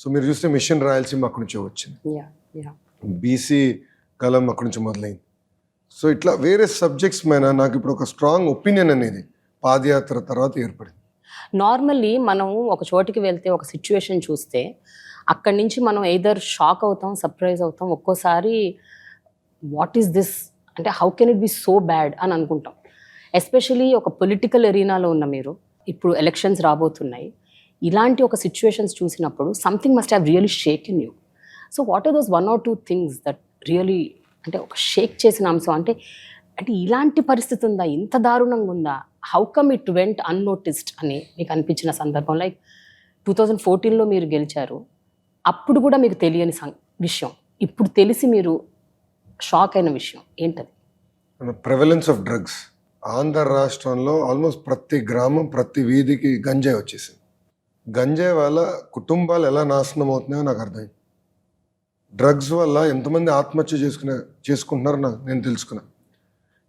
So మీరు చూస్తే machine Rayalaseema అక్కడి నుంచి వచ్చింది. యా యా బీసీ కాలం అక్కడి నుంచి మొదలైంది. సో ఇట్లా వేరే సబ్జెక్ట్స్ మీద నాకు ఇప్పుడు ఒక స్ట్రాంగ్ ఒపీనియన్ అనేది పాదయాత్ర తర్వాత ఏర్పడింది. నార్మల్లీ మనం ఒక చోటికి వెళ్తే ఒక సిచ్యువేషన్ చూస్తే అక్కడి నుంచి మనం ఎయిదర్ షాక్ అవుతాం సర్ప్రైజ్ అవుతాం ఒక్కోసారి వాట్ ఈస్ దిస్ అంటే how can it be so bad అని అనుకుంటాం. ఎస్పెషలీ ఒక పొలిటికల్ ఎరీనాలో ఉన్న మీరు ఇప్పుడు ఎలక్షన్స్ రాబోతున్నాయి. ఇలాంటి ఒక సిచ్యువేషన్స్ చూసినప్పుడు something must have really shake in you so what are those one or two things that really అంటే ఒక షేక్ చేసిన అంశం? అంటే అంటే ఇలాంటి పరిస్థితి ఉందా? ఇంత దారుణంగా ఉందా? How come it went unnoticed అని మీకు అనిపించిన సందర్భం. లైక్ టూ థౌజండ్ ఫోర్టీన్లో మీరు గెలిచారు. అప్పుడు కూడా మీకు తెలియని సం విషయం. ఇప్పుడు తెలిసి మీరు షాక్ అయిన విషయం. ఏంటది? ప్రెవలెన్స్ ఆఫ్ డ్రగ్స్ ఆంధ్ర రాష్ట్రంలో ఆల్మోస్ట్ ప్రతి గ్రామం ప్రతి వీధికి గంజాయి వచ్చేసింది. గంజాయి వల్ల కుటుంబాలు ఎలా నాశనం అవుతున్నాయో నాకు అర్థమైంది డ్రగ్స్ వల్ల ఎంతమంది ఆత్మహత్య చేసుకునే చేసుకుంటున్నారో నాకు నేను తెలుసుకున్నా.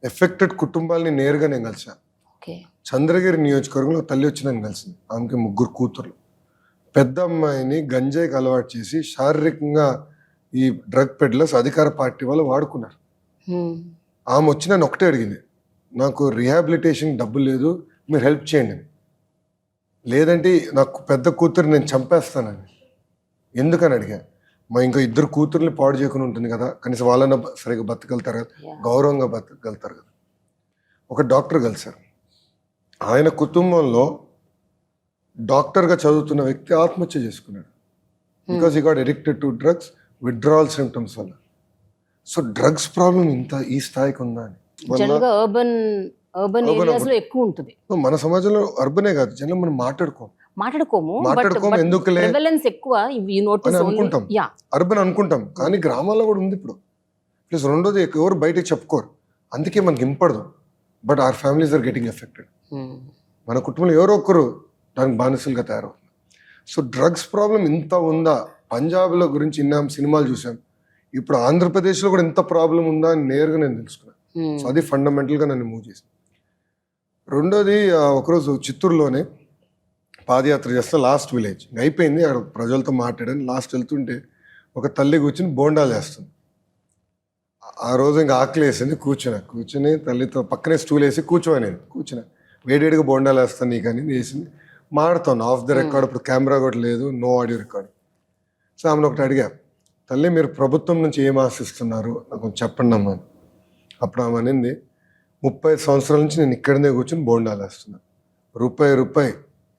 ఎఫెక్టెడ్ కుటుంబాలని నేరుగా నేను కలిసా. చంద్రగిరి నియోజకవర్గంలో తల్లి వచ్చి నన్ను కలిసింది ఆమెకి ముగ్గురు కూతుర్లు. పెద్ద అమ్మాయిని గంజాయికి అలవాటు చేసి శారీరకంగా ఈ డ్రగ్ పెడ్లర్స్ అధికార పార్టీ వాళ్ళు వాడుకున్నారు. ఆమె వచ్చి నన్ను ఒకటే అడిగింది. నాకు రిహాబిలిటేషన్ డబ్బు లేదు మీరు హెల్ప్ చేయండి. లేదంటే నాకు పెద్ద కూతురు నేను చంపేస్తానని. ఎందుకని అడిగా? మా ఇంకా ఇద్దరు కూతుర్ని పాడు చేయకుండా ఉంటుంది కదా కనీసం వాళ్ళన్న సరిగ్గా బతకగలుగుతారు కదా. గౌరవంగా బతకగలుగుతారు కదా. ఒక డాక్టర్ కలిశారు. ఆయన కుటుంబంలో డాక్టర్గా చదువుతున్న వ్యక్తి ఆత్మహత్య చేసుకున్నాడు. Because he got addicted to drugs withdrawal symptoms వల్ల. సో డ్రగ్స్ ప్రాబ్లం ఇంత ఈ స్థాయికి ఉందా అని. అర్బన్ అర్బన్ ఏరియాస్లో ఎక్కువ ఉంటుంది. మన సమాజంలో అర్బనే కాదు జనం మనం మాట్లాడుకోం మాట్లాడుకోము మాట్లాడుకోము, ఎందుకులే? ప్రివలెన్స్ ఎక్కువ యూ నోటీస్ అని అనుకుంటాం. యా అర్బన్ అనుకుంటాం కానీ గ్రామాల్లో కూడా ఉంది ఇప్పుడు. ప్లస్ రెండోది ఎవరు బయటకు చెప్పుకోరు. అందుకే మనకి ఇంపడదు. But our families are getting affected మన కుటుంబంలో ఎవరో ఒకరు దానికి బానిసలుగా తయారవుతున్నారు. సో డ్రగ్స్ ప్రాబ్లం ఇంత ఉందా? పంజాబ్లో గురించి విన్నాం సినిమాలు చూసాం. ఇప్పుడు ఆంధ్రప్రదేశ్లో కూడా ఇంత ప్రాబ్లం ఉందా అని నేరుగా నేను తెలుసుకున్నాను సో అది ఫండమెంటల్గా నన్ను మూవ్ చేసింది. రెండోది ఒకరోజు చిత్తూరులోనే పాదయాత్ర చేస్తే లాస్ట్ విలేజ్. అయిపోయింది అక్కడ ప్రజలతో మాట్లాడాను లాస్ట్ వెళ్తుంటే ఒక తల్లి కూర్చుని బోండాలు వేస్తుంది. ఆ రోజు ఇంకా ఆకలి వేసింది కూర్చున్నా. కూర్చుని తల్లితో పక్కనే స్టూల్ వేసి కూర్చోని కూర్చున్నా. వేడివేడిగా బోండాలు వేస్తాను నీకు అని వేసింది. మాడుతాను ఆఫ్ ద రికార్డ్ ఇప్పుడు కెమెరా కూడా లేదు నో ఆడియో రికార్డ్. సో ఆమెను ఒకటి అడిగా తల్లి మీరు ప్రభుత్వం నుంచి ఏం ఆశిస్తున్నారు? నాకు కొంచెం చెప్పండి అమ్మా అప్పుడు ఆమె అనింది ముప్పై సంవత్సరాల నుంచి నేను ఇక్కడనే కూర్చొని బోండాలు వేస్తున్నా. రూపాయి రూపాయి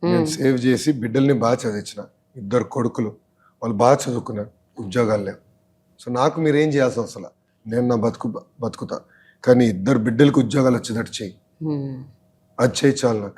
నేను సేవ్ చేసి బిడ్డల్ని బాగా చదివించిన. ఇద్దరు కొడుకులు. వాళ్ళు బాగా చదువుకున్నారు. ఉద్యోగాలు లేవు. సో నాకు మీరు ఏం చేయాల్సిన అవసరం. నేను నా బతుకు బతుకుతా. కానీ ఇద్దరు బిడ్డలకి ఉద్యోగాలు వచ్చేటట్టు చెయ్యి అది చేయి చాలు నాకు.